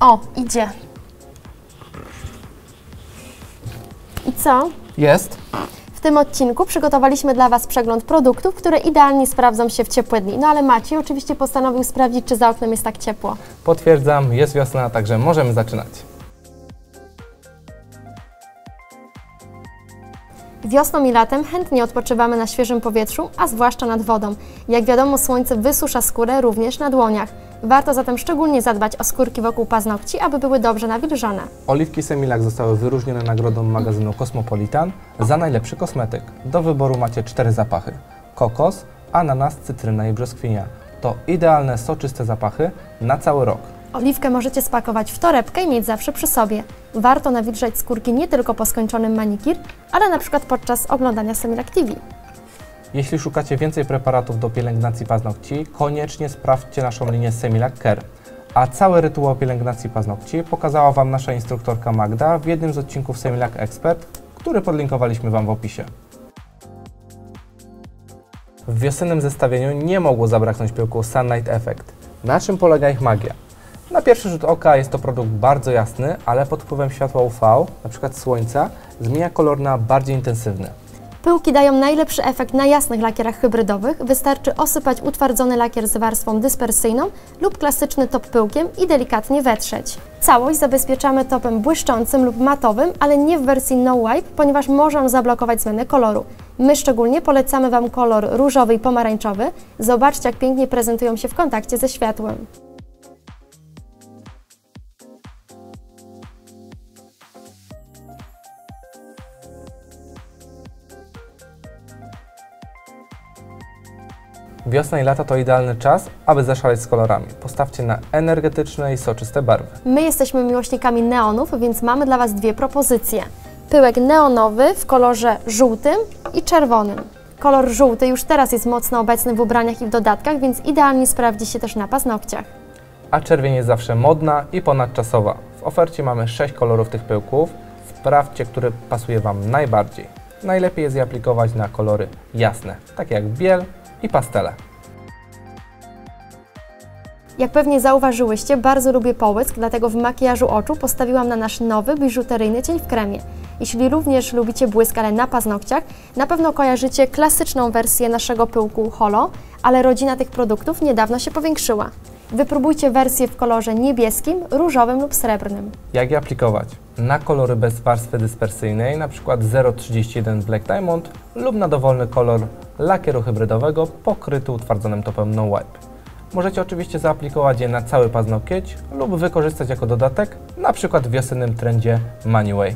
O, idzie. I co? Jest. W tym odcinku przygotowaliśmy dla Was przegląd produktów, które idealnie sprawdzą się w ciepłe dni. No ale Maciej oczywiście postanowił sprawdzić, czy za oknem jest tak ciepło. Potwierdzam, jest wiosna, także możemy zaczynać. Wiosną i latem chętnie odpoczywamy na świeżym powietrzu, a zwłaszcza nad wodą. Jak wiadomo, słońce wysusza skórę również na dłoniach. Warto zatem szczególnie zadbać o skórki wokół paznokci, aby były dobrze nawilżone. Oliwki Semilac zostały wyróżnione nagrodą magazynu Cosmopolitan za najlepszy kosmetyk. Do wyboru macie cztery zapachy: kokos, ananas, cytryna i brzoskwinia. To idealne, soczyste zapachy na cały rok. Oliwkę możecie spakować w torebkę i mieć zawsze przy sobie. Warto nawilżać skórki nie tylko po skończonym manikir, ale na przykład podczas oglądania Semilac TV. Jeśli szukacie więcej preparatów do pielęgnacji paznokci, koniecznie sprawdźcie naszą linię Semilac Care. A cały rytuał pielęgnacji paznokci pokazała Wam nasza instruktorka Magda w jednym z odcinków Semilac Expert, który podlinkowaliśmy Wam w opisie. W wiosennym zestawieniu nie mogło zabraknąć pyłku Sunlight Effect. Na czym polega ich magia? Na pierwszy rzut oka jest to produkt bardzo jasny, ale pod wpływem światła UV, np. słońca, zmienia kolor na bardziej intensywny. Pyłki dają najlepszy efekt na jasnych lakierach hybrydowych. Wystarczy osypać utwardzony lakier z warstwą dyspersyjną lub klasyczny top pyłkiem i delikatnie wetrzeć. Całość zabezpieczamy topem błyszczącym lub matowym, ale nie w wersji no wipe, ponieważ może on zablokować zmianę koloru. My szczególnie polecamy Wam kolor różowy i pomarańczowy. Zobaczcie, jak pięknie prezentują się w kontakcie ze światłem. Wiosna i lata to idealny czas, aby zaszaleć z kolorami. Postawcie na energetyczne i soczyste barwy. My jesteśmy miłośnikami neonów, więc mamy dla Was dwie propozycje. Pyłek neonowy w kolorze żółtym i czerwonym. Kolor żółty już teraz jest mocno obecny w ubraniach i w dodatkach, więc idealnie sprawdzi się też na paznokciach. A czerwień jest zawsze modna i ponadczasowa. W ofercie mamy 6 kolorów tych pyłków. Sprawdźcie, który pasuje Wam najbardziej. Najlepiej jest je aplikować na kolory jasne, takie jak biel i pastele. Jak pewnie zauważyłyście, bardzo lubię połysk, dlatego w makijażu oczu postawiłam na nasz nowy biżuteryjny cień w kremie. Jeśli również lubicie błysk, ale na paznokciach, na pewno kojarzycie klasyczną wersję naszego pyłku Holo, ale rodzina tych produktów niedawno się powiększyła. Wypróbujcie wersję w kolorze niebieskim, różowym lub srebrnym. Jak je aplikować? Na kolory bez warstwy dyspersyjnej, np. 031 Black Diamond lub na dowolny kolor lakieru hybrydowego pokryty utwardzonym topem No Wipe. Możecie oczywiście zaaplikować je na cały paznokieć lub wykorzystać jako dodatek, np. w wiosennym trendzie Manuway.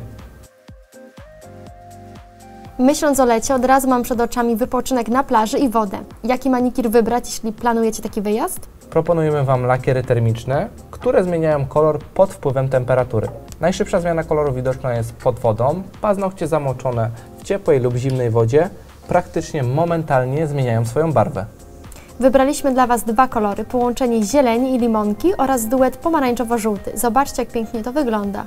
Myśląc o lecie, od razu mam przed oczami wypoczynek na plaży i wodę. Jaki manikir wybrać, jeśli planujecie taki wyjazd? Proponujemy Wam lakiery termiczne, które zmieniają kolor pod wpływem temperatury. Najszybsza zmiana koloru widoczna jest pod wodą. Paznokcie zamoczone w ciepłej lub zimnej wodzie praktycznie momentalnie zmieniają swoją barwę. Wybraliśmy dla Was dwa kolory, połączenie zieleni i limonki oraz duet pomarańczowo-żółty. Zobaczcie, jak pięknie to wygląda.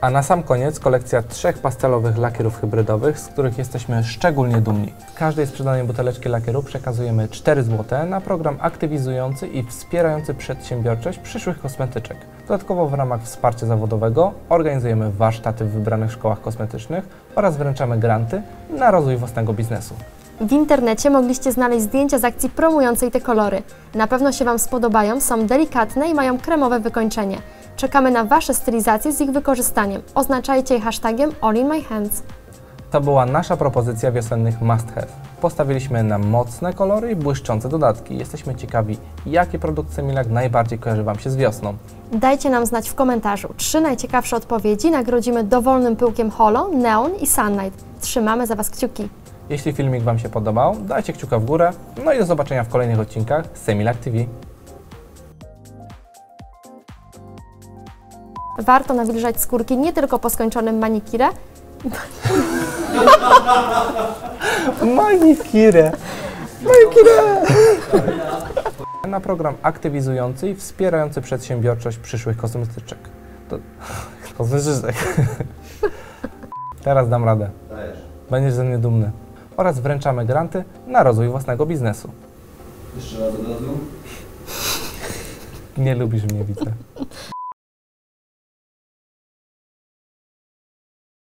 A na sam koniec kolekcja trzech pastelowych lakierów hybrydowych, z których jesteśmy szczególnie dumni. Każdej sprzedanej buteleczki lakieru przekazujemy 4 zł na program aktywizujący i wspierający przedsiębiorczość przyszłych kosmetyczek. Dodatkowo w ramach wsparcia zawodowego organizujemy warsztaty w wybranych szkołach kosmetycznych oraz wręczamy granty na rozwój własnego biznesu. W internecie mogliście znaleźć zdjęcia z akcji promującej te kolory. Na pewno się Wam spodobają, są delikatne i mają kremowe wykończenie. Czekamy na Wasze stylizacje z ich wykorzystaniem. Oznaczajcie je hashtagiem All in my hands. To była nasza propozycja wiosennych must have. Postawiliśmy na mocne kolory i błyszczące dodatki. Jesteśmy ciekawi, jaki produkt Semilac najbardziej kojarzy Wam się z wiosną. Dajcie nam znać w komentarzu. Trzy najciekawsze odpowiedzi nagrodzimy dowolnym pyłkiem Holo, Neon i Sunlight. Trzymamy za Was kciuki. Jeśli filmik Wam się podobał, dajcie kciuka w górę. No i do zobaczenia w kolejnych odcinkach Semilac TV. Warto nawilżać skórki nie tylko po skończonym manikirze, Manikirę! Manikirę! Na program aktywizujący i wspierający przedsiębiorczość przyszłych kosmetyczek. To... Kosmetyczek. Teraz dam radę. Dajesz. Będziesz ze mnie dumny. Oraz wręczamy granty na rozwój własnego biznesu. Jeszcze raz od razu. Nie lubisz mnie, widzę.